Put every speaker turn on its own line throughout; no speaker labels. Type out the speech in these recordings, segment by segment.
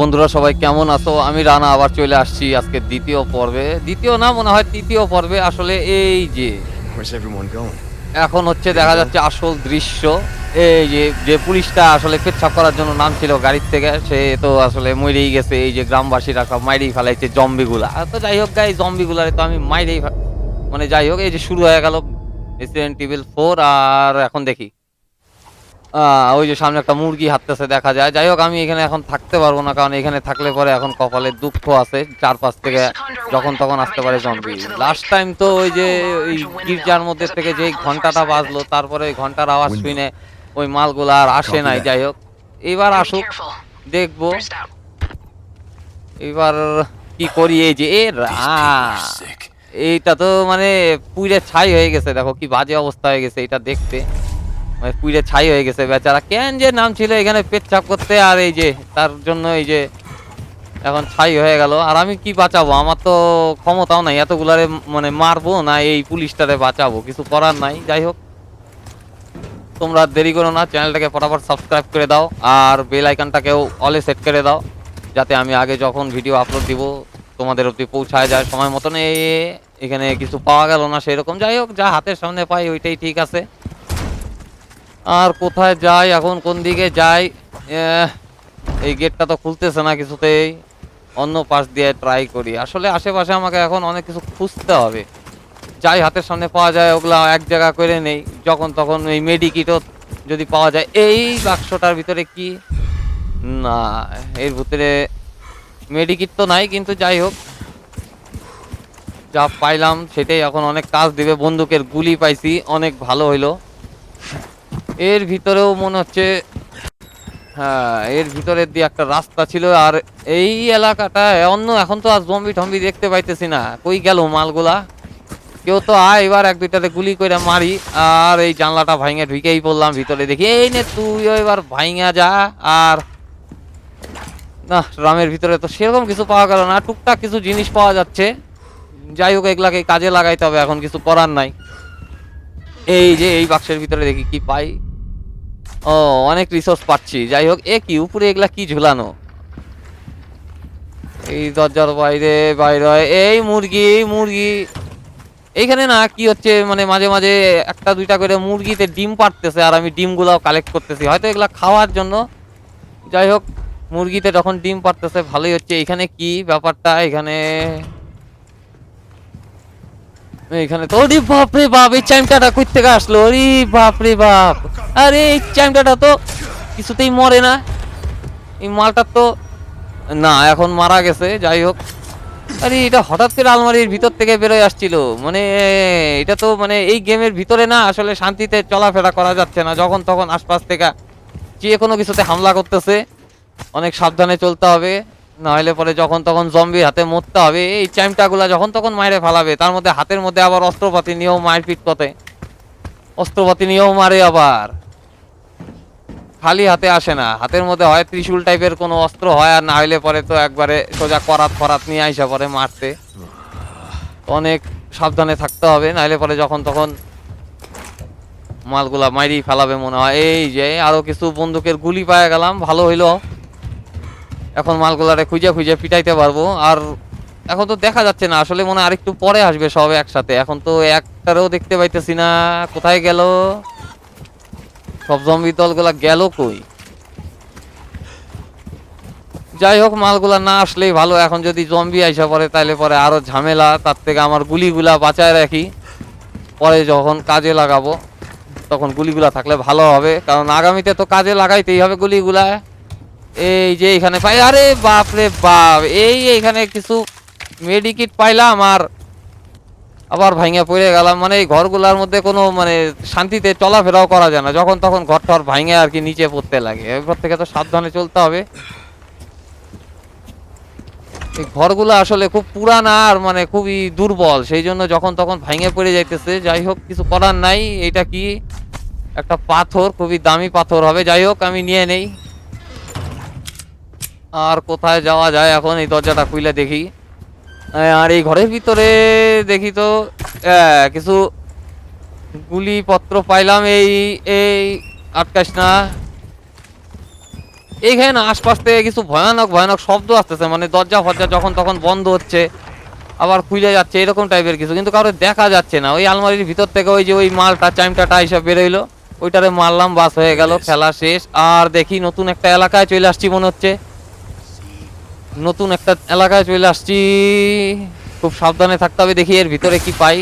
বন্ধুরা সবাই কেমন আছো? আমি রানা আবার চলে আসছি আজকে দ্বিতীয় পর্বে। দ্বিতীয় না মনে হয় তৃতীয় পর্বে। আসলে এই যে? এখন হচ্ছে দেখা যাচ্ছে আসল দৃশ্য। এই যে যে পুলিশটা আসলে পেচ্ছাপ করার জন্য নাম ছিল গাড়ির থেকে সে তো আসলে মরেই গেছে। এই যে গ্রামবাসীরা সব মাইরেই ফেলাইছে জম্বিগুলা। তো যাই হোক গাই জম্বিগুলারে তো আমি মাইরেই মানে যাই হোক এই যে শুরু হয়ে গেল রেসিডেন্ট ইভিল ফোর আর এখন দেখি। ওই যে সামনে একটা মুরগি হাঁটতেছে দেখা যায়। যাই হোক আমি এখানে এখন থাকতে পারব না কারণ এখানে থাকলে পরে এখন কপালে দুঃখ আছে। চারপাশ থেকে যখন তখন আসতে পারে জম্বি লাস্ট টাইম তো ওই যে ওই গির্জার মধ্যে থেকে যে ঘন্টাটা বাজলো তারপরে ওই ঘণ্টার আওয়াজ শুনে ওই মালগুলো আর আসে নাই। যাই হোক এবার আসুক দেখব। এবার কি করি এই যে এ রা এইটা তো মানে পুইরে ছাই হয়ে গেছে দেখো কি বাজে অবস্থা হয়ে গেছে এটা দেখতে। মানে পুইরে ছাই হয়ে গেছে। বেচারা কেন যে নাম ছিল এখানে পেচ্ছাপ করতে? আর এই যে তার জন্য এই যে এখন ছাই হয়ে গেল। আর আমি কি বাঁচাবো? আমার তো ক্ষমতাও নাই। এতগুলারে মানে মারবো না, এই পুলিশটারে বাঁচাবো? কিছু করার নাই। যাই হোক। তোমরা দেরি করো না। চ্যানেলটাকে ফটাফট সাবস্ক্রাইব করে দাও। আর বেল আইকনটাকেও অলে সেট করে দাও। যাতে আমি আগে যখন ভিডিও আপলোড দিব, তোমাদের অবধি পৌঁছায় যায়। সময় মতন এখানে কিছু পাওয়া গেল না সেরকম। যাই হোক, যা হাতের সামনে পাই, ওইটাই ঠিক আছে। আর কোথায় যাই, এখন কোন দিকে যাই? এই গেটটা তো খুলতেছে না কিছুতেই। অন্য পাশ দিয়ে ট্রাই করি। আসলে আশেপাশে আমাকে এখন অনেক কিছু খুঁজতে হবে। যাই হাতের সামনে পাওয়া যায়, ওগুলা এক জায়গা করে নেই। যখন তখন এই মেডিকিটও যদি পাওয়া যায়, এই বাক্সটার ভিতরে কি? না, এর ভিতরে মেডিকিট তো নাই, কিন্তু যাই হোক। যা পাইলাম, সেটাই এখন অনেক কাজ দিবে। বন্দুকের গুলি পাইছি, অনেক ভালো হইল। এর ভিতরেও মনে হচ্ছে হ্যাঁ এর ভিতরের দিয়ে একটা রাস্তা ছিল আর এই এলাকাটায় অন্য, এখন তো আর জম্বি টম্বি দেখতে পাইতেছি না। কই গেল মালগুলা? কেউ তো আয় এবার এক দুইটাতে গুলি করে মারি আর এই জানলাটা ভাঙে ঢুকেই পড়লাম ভিতরে দেখি, এই নে তুই এবার ভাঙা যা আর না রামের ভিতরে তো সেরকম কিছু পাওয়া গেল না, টুকটাক কিছু জিনিস পাওয়া যাচ্ছে। যাই হোক, এগুলাকে কাজে লাগাইতে হবে, এখন কিছু করার নাই। এই যে, এই বাক্সের ভিতরে দেখি কি পাই। ও, অনেক রিসোর্স পাচ্ছি। যাই হোক এ কি, উপরে এগুলা কি ঝুলানো? এই দরজার বাইরে বাইরে এই মুরগি মুরগি। এইখানে না, কি হচ্ছে মানে মাঝে মাঝে একটা দুইটা করে মুরগিতে ডিম পাড়তেছে আর আমি ডিমগুলাও কালেক্ট করতেছি। হয়তো এগুলা খাওয়ার জন্য। যাই হোক মুরগিতে যখন ডিম পাড়তেছে, ভালোই হচ্ছে। এখানে কি ব্যাপারটা? এখানে এখানে তো, ওরে বাপ রে বাপ, এই চাইমটাটা কই থেকে আসলো, ওরে বাপ রে বাপ। আরে, এই চাইমটাটা তো কিছুতেই মরে না। এই মালটা তো, না, এখন মারা গেছে, যাই হোক। আরে, এটা হঠাৎ করে আলমারির ভিতর থেকে বেরোয় আসছিল। মানে এটা তো মানে এই গেমের ভিতরে না, আসলে শান্তিতে চলাফেরা করা যাচ্ছে না। যখন তখন আশপাশ থেকে যে কোনো কিছুতে হামলা করতেছে। অনেক সাবধানে চলতে হবে। না হলে পরে যখন তখন জম্বির হাতে মরতে হবে। এই চাইমটাগুলা যখন তখন মাইরে ফেলাবে, তার মধ্যে হাতের মধ্যে আবার অস্ত্রপাতি নিয়েও মারপিট করতে। অস্ত্রপাতি নিয়েও মারে আবার। খালি হাতে আসে না। হাতের মধ্যে হয় ত্রিশূল টাইপের কোনো অস্ত্র হয়, আর না হইলে পরে তো একবারে সোজা করাত ফরাত নিয়ে আইসা পরে মারতে। অনেক সাবধানে থাকতে হবে, নাহলে পরে যখন তখন মালগুলা মাইরি ফেলাবে মনে হয়। এই যে আরও কিছু বন্দুকের গুলি পায়ে গেলাম, ভালো হইল। এখন মালগুলারে খুঁজে খুঁজে পিটাইতে পারব। আর এখন তো দেখা যাচ্ছে না, আসলে মনে আরেকটু পরে আসবে সব একসাথে। এখন তো একটারেও দেখতে পাইতেছি না, কোথায় গেল? সব জম্বি দলগুলা গেল কই? যাই হোক, মালগুলা না আসলেই ভালো। এখন যদি জম্বি আইসা পরে তাহলে পরে আরও ঝামেলা। তার থেকে আমার গুলিগুলা বাঁচায় রাখি। পরে যখন কাজে লাগাবো, তখন গুলিগুলা থাকলে ভালো হবে। কারণ আগামীতে তো কাজে লাগাইতেই হবে গুলিগুলা। এই যে এখানে পাই, আরে বাপ রে বাপ, এই এখানে কিছু মেডিকিট পাইলাম আর আবার ভাঙে পড়ে গেলাম। মানে এই ঘরগুলার মধ্যে কোনো মানে শান্তিতে চলাফেরাও করা যায় না। যখন তখন ঘর টর ভাঙে আর কি নিচে পড়তে লাগে। এরপর থেকে তো সাবধানে চলতে হবে। এই ঘরগুলো আসলে খুব পুরানা আর মানে খুবই দুর্বল। সেই জন্য যখন তখন ভাঙে পড়ে যাইতেছে। যাই হোক, কিছু করার নাই। এটা কি? একটা পাথর, খুবই দামি পাথর হবে। যাই হোক, আমি নিয়ে নেই। আর কোথায় যাওয়া যায় এখন? এই দরজাটা খুলে দেখি। আহ, আর এই ঘরের ভিতরে দেখি তো কিছু গুলি পত্র পাইলাম। এই এই আটকাস না। এইখানে না আশপাশ থেকে কিছু ভয়ানক ভয়ানক শব্দ আসতেছে। মানে দরজা ফরজা যখন তখন বন্ধ হচ্ছে আবার খুলে যাচ্ছে এরকম টাইপের কিছু। কিন্তু কারও দেখা যাচ্ছে না। ওই আলমারির ভিতর থেকে ওই যে ওই মালটা চাইমটাটা হিসাব বেরোইলো ওইটারে মারলাম বাস হয়ে গেল খেলা শেষ। আর দেখি নতুন একটা এলাকায় চলে আসছি মনে হচ্ছে। নতুন একটা এলাকায় চলে আসছি। খুব সাবধানে থাকতে হবে, দেখি এর ভিতরে কি পাই।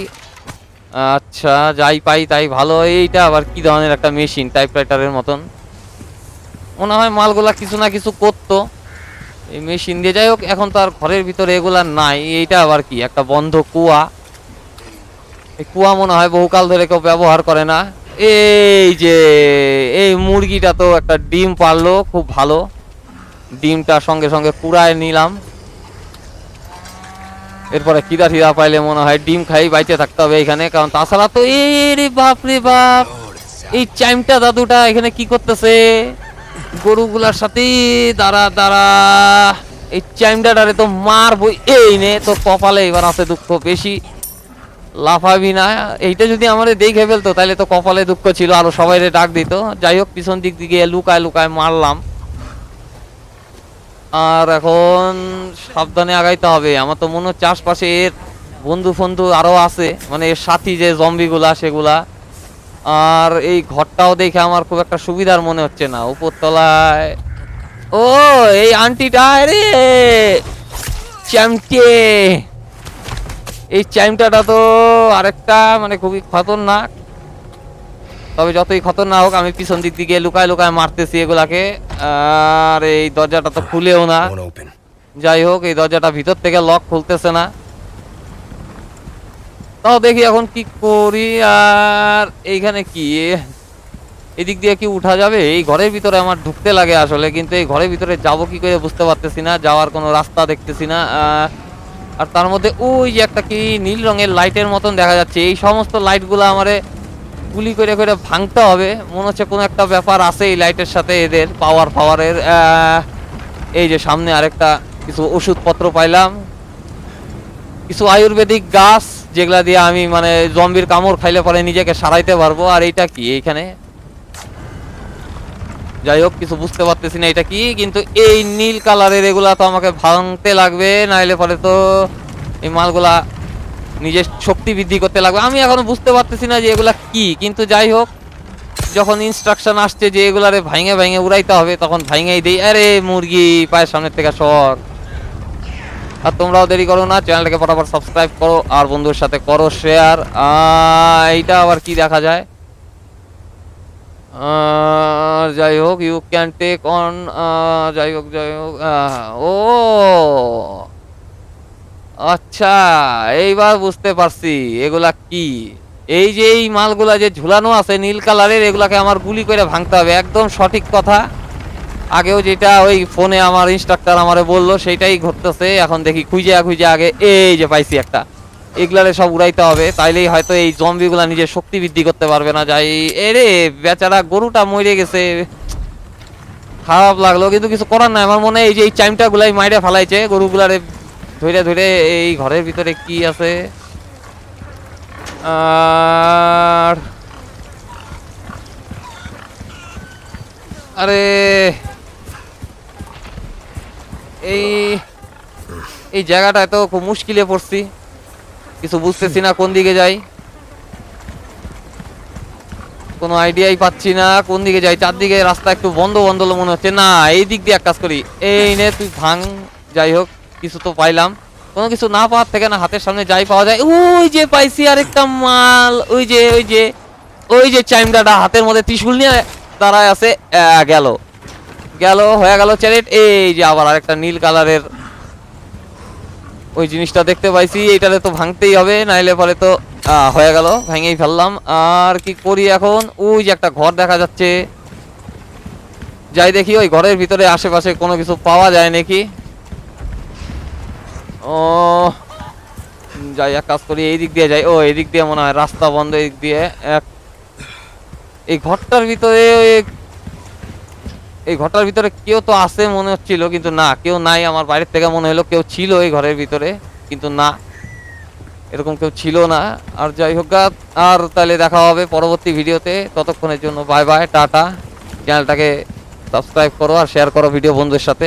আচ্ছা যাই পাই তাই ভালো। এইটা আবার কি ধরনের একটা মেশিন টাইপরাইটারের মতন। মনে হয় মালগুলা কিছু না কিছু করতো। এই মেশিন দিয়ে যাই হোক, এখন তো আর ঘরের ভিতরে এগুলা নাই। এইটা আবার কি, একটা বন্ধ কুয়া। এই কুয়া মনে হয় বহুকাল ধরে কেউ ব্যবহার করে না। এই যে, এই মুরগিটা তো একটা ডিম পারল, খুব ভালো। ডিমটা সঙ্গে সঙ্গে কুড়ায় নিলাম। এরপরে কিরা ঠিরা পাইলে মনে হয় ডিম খাই, বাইচে থাকতে হবে এখানে, কারণ তাছাড়া তো এই বাপ রে বাপ! এই চাইমটা দাদুটা এখানে কি করতেছে? গরুগুলার সাথে দাঁড়া দাঁড়া! এই চাইমটাটারে তো মারবই এই নে! তো কপালে এবার আছে দুঃখ বেশি। লাফাবি না, এইটা যদি আমাদের দেখে ফেলতো তাহলে তো কপালে দুঃখ ছিল, আরও সবাই ডাক দিত। যাই হোক, পিছন দিক দিকে লুকায় লুকায় মারলাম। আর এখন সাবধানে আগাইতে হবে। আমার তো মনে হচ্ছে আশপাশে এর বন্ধু ফন্ধু আরও আছে মানে এর সাথী যে জম্বিগুলা সেগুলা। আর এই ঘরটাও দেখে আমার খুব একটা সুবিধার মনে হচ্ছে না। উপরতলায় ও, এই আন্টিটা রে চ্যামটে এই চ্যামটাটা তো আরেকটা মানে খুবই খতরনাক। তবে যতই খতরনাক হোক আমি পিছন দিক দিকে লুকায় লুকায় মারতেছি এগুলাকে। আর এই দরজাটা তো খুলেও না। যাই হোক এই দরজাটা ভিতর থেকে লক খুলতেছে না। তাও দেখি এখন কি করি আর এইখানে কি? এদিক দিয়ে কি উঠা যাবে? এই ঘরের ভিতরে আমার ঢুকতে লাগে আসলে কিন্তু এই ঘরের ভিতরে যাব কি করে বুঝতে পারতেছি না যাওয়ার কোনো রাস্তা দেখতেছি না। আর তার মধ্যে ওই যে একটা কি নীল রঙের লাইটের মতন দেখা যাচ্ছে। এই সমস্ত লাইটগুলো আমারে গুলি করে করে ভাঙতে হবে। মনে হচ্ছে কোনো একটা ব্যাপার আছে এই লাইটের সাথে এদের পাওয়ার পাওয়ারের এই যে সামনে আরেকটা কিছু ওষুধপত্র পাইলাম। কিছু আয়ুর্বেদিক গাছ যেগুলা দিয়ে আমি মানে জম্বির কামড় খাইলে পরে নিজেকে সারাইতে পারব। আর এইটা কি এইখানে? যাই হোক, কিছু বুঝতে পারতেছি না এটা কি, কিন্তু এই নীল কালারের এগুলা তো আমাকে ভাঙতে লাগবে, নাইলে পরে তো এই মালগুলা নিজের শক্তি বৃদ্ধি করতে লাগবে। আমি এখনও বুঝতে পারতেছি না যে এগুলা কি, কিন্তু যাই হোক, যখন ইনস্ট্রাকশন আসছে যে এগুলারে ভাঙে ভাঙে উড়াইতে হবে, তখন ভাঙেই দেই, আরে মুরগি, পায়ের সামনের থেকে সর। আর তোমরাও দেরি করো না, চ্যানেলটাকে ফটাফট সাবস্ক্রাইব করো, আর বন্ধুর সাথে করো শেয়ার এইটা আবার কি দেখা যায়? যাই হোক ইউ ক্যান টেক অন যাই হোক যাই হোক ও আচ্ছা এইবার বুঝতে পারছি এগুলা কি। এই যে এই মালগুলা যে ঝুলানো আছে নীল কালারের, এগুলাকে আমার গুলি করে ভাঙতে হবে। একদম সঠিক কথা। আগেও যেটা ওই ফোনে আমার ইনস্ট্রাক্টর আমারে বলল সেটাই ঘটতেছে। এখন দেখি খুঁজে খুঁজে আগে এই যে পাইছি একটা। এগুলারে সব উড়াইতে হবে। তাইলেই হয়তো এই জম্বিগুলা নিজের শক্তি বৃদ্ধি করতে পারবে না। যাই, এরে বেচারা গরুটা মরে গেছে। খারাপ লাগল, কিন্তু কিছু করার নাই। আমার মনে হয় এই যে এই চাইমটা গুলাই মাইরে ফেলাইছে, গরুগুলারে ধরে ধরে এই ঘরের ভিতরে কি আছে? আর আরে, এই এই জায়গাটায় তো খুব মুশকিলে পড়ছি। কিছু বুঝতেছি না কোন দিকে যাই। কোনো আইডিয়াই পাচ্ছি না কোন দিকে যাই। চারদিকে রাস্তা একটু বন্ধ বন্ধ মনে হচ্ছে। না, এই দিক দিয়ে এক কাজ করি। এই নে, তুই ভাঙ, যাই হোক। কিছু তো পাইলাম। কোনো কিছু না পাওয়ার থেকে না হাতের সামনে যাই পাওয়া যায়। ওই যে পাইছি আরেকটা মাল, ওই যে ওই যে ওই যে চাইমডাটা হাতের মধ্যে ত্রিশুল নিয়ে দাঁড়ায় আছে গেল। গেল, হয়ে গেল চ্যারেট এই যে আবার আরেকটা নীল কালারের ওই জিনিসটা দেখতে পাইছি। এইটারে তো ভাঙতেই হবে, নাইলে পরে তো হয়ে গেল, ভেঙেই ফেললাম। আর কি করি এখন? ওই যে একটা ঘর দেখা যাচ্ছে। যাই দেখি, ওই ঘরের ভিতরে আশেপাশে কোনো কিছু পাওয়া যায় নাকি? ও, যাই এক কাজ করি এই দিক দিয়ে যাই। ও এই দিক দিয়ে মনে হয় রাস্তা বন্ধ এই দিক দিয়ে। এক, এই ঘরটার ভিতরে, এই ঘরটার ভিতরে কেউ তো আছে মনে হচ্ছিল, কিন্তু না, কেউ নাই। আমার বাইরের থেকে মনে হলো কেউ ছিল এই ঘরের ভিতরে, কিন্তু না, এরকম কেউ ছিল না। আর যাই হোক আর তাহলে দেখা হবে পরবর্তী ভিডিওতে। ততক্ষণের জন্য বাই বাই টাটা। চ্যানেলটাকে সাবস্ক্রাইব করো আর শেয়ার করো ভিডিও বন্ধুদের সাথে।